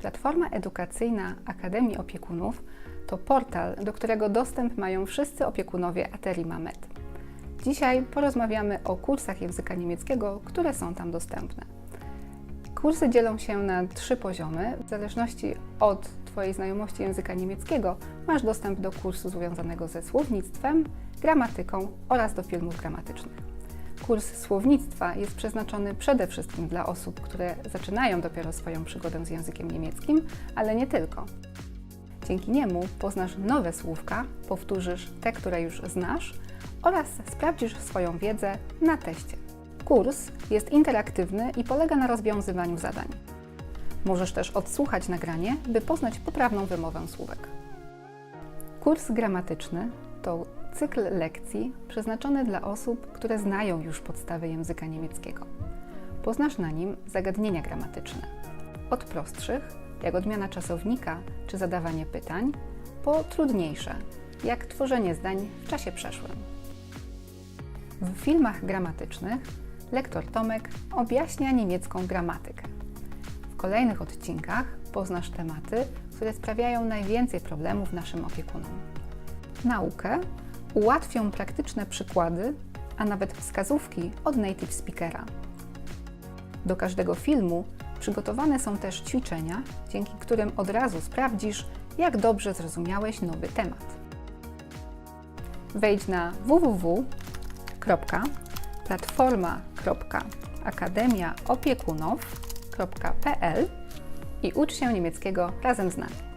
Platforma edukacyjna Akademii Opiekunów to portal, do którego dostęp mają wszyscy opiekunowie Ateri Mamet. Dzisiaj porozmawiamy o kursach języka niemieckiego, które są tam dostępne. Kursy dzielą się na trzy poziomy. W zależności od Twojej znajomości języka niemieckiego masz dostęp do kursu związanego ze słownictwem, gramatyką oraz do filmów gramatycznych. Kurs słownictwa jest przeznaczony przede wszystkim dla osób, które zaczynają dopiero swoją przygodę z językiem niemieckim, ale nie tylko. Dzięki niemu poznasz nowe słówka, powtórzysz te, które już znasz oraz sprawdzisz swoją wiedzę na teście. Kurs jest interaktywny i polega na rozwiązywaniu zadań. Możesz też odsłuchać nagranie, by poznać poprawną wymowę słówek. Kurs gramatyczny to cykl lekcji przeznaczony dla osób, które znają już podstawy języka niemieckiego. Poznasz na nim zagadnienia gramatyczne. Od prostszych, jak odmiana czasownika czy zadawanie pytań, po trudniejsze, jak tworzenie zdań w czasie przeszłym. W filmach gramatycznych lektor Tomek objaśnia niemiecką gramatykę. W kolejnych odcinkach poznasz tematy, które sprawiają najwięcej problemów naszym opiekunom. Naukę ułatwią praktyczne przykłady, a nawet wskazówki od native speakera. Do każdego filmu przygotowane są też ćwiczenia, dzięki którym od razu sprawdzisz, jak dobrze zrozumiałeś nowy temat. Wejdź na www.platforma.akademiaopiekunow.pl i ucz się niemieckiego razem z nami.